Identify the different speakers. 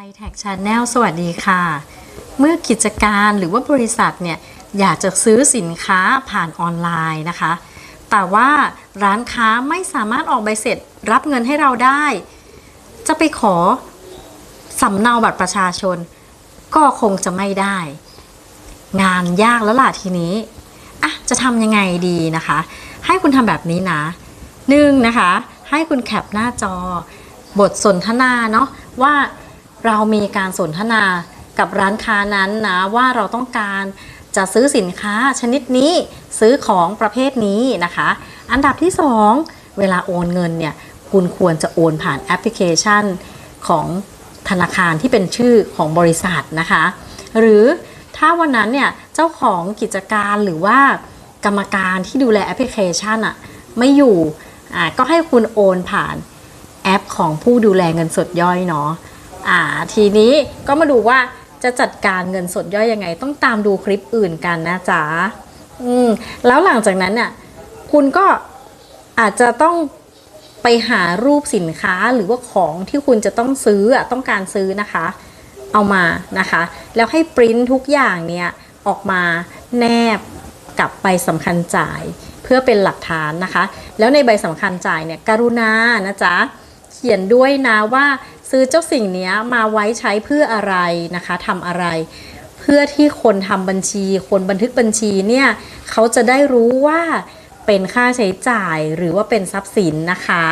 Speaker 1: ไทยแท็กชาแนลสวัสดีค่ะ เมื่อกิจการหรือว่าบริษัทเนี่ยอยากจะซื้อสินค้าผ่านออนไลน์นะคะ แต่ว่าร้านค้าไม่สามารถออกใบเสร็จรับเงินให้เราได้ จะไปขอสำเนาบัตรประชาชน ก็คงจะไม่ได้ งานยากแล้วล่ะทีนี้อะจะทำยังไงดีนะคะ ให้คุณทำแบบนี้นะหนึ่งนะคะ ให้คุณแคปหน้าจอบทสนทนาเนาะว่า เรามีการสนทนากับร้านค้านั้นนะว่าเราต้องการจะซื้อสินค้าชนิดนี้ซื้อของประเภทนี้นะคะ อันดับที่สองเวลาโอนเงินเนี่ยคุณควรจะโอนผ่านแอปพลิเคชันของธนาคารที่เป็นชื่อของบริษัทนะคะ หรือถ้าวันนั้นเนี่ยเจ้าของกิจการหรือว่ากรรมการที่ดูแลแอปพลิเคชันอะไม่อยู่อ่าก็ให้คุณโอนผ่านแอปของผู้ดูแลเงินสดย่อยเนาะ อ่าทีนี้ก็มาดูว่าจะจัดการเงินสดย่อยยังไง ต้องตามดูคลิปอื่นกันนะจ๊ะอืมแล้วหลังจากนั้นเนี่ยคุณก็อาจจะต้องไปหารูปสินค้าหรือว่าของที่คุณจะต้องซื้อต้องการซื้อนะคะ เอามานะคะ แล้วให้ปริ้นทุกอย่างเนี่ยออกมาแนบกับใบสำคัญจ่าย เพื่อเป็นหลักฐานนะคะ แล้วในใบสำคัญจ่ายเนี่ยกรุณานะจ๊ะ ขียนด้วยนะว่าซื้อเจ้าสิ่งนี้มาไว้ใช้เพื่ออะไรนะคะทำอะไร เพื่อที่คนทำบัญชี คนบันทึกบัญชีเนี่ยเขาจะได้รู้ว่าเป็นค่าใช้จ่ายหรือว่าเป็นทรัพย์สินนะคะ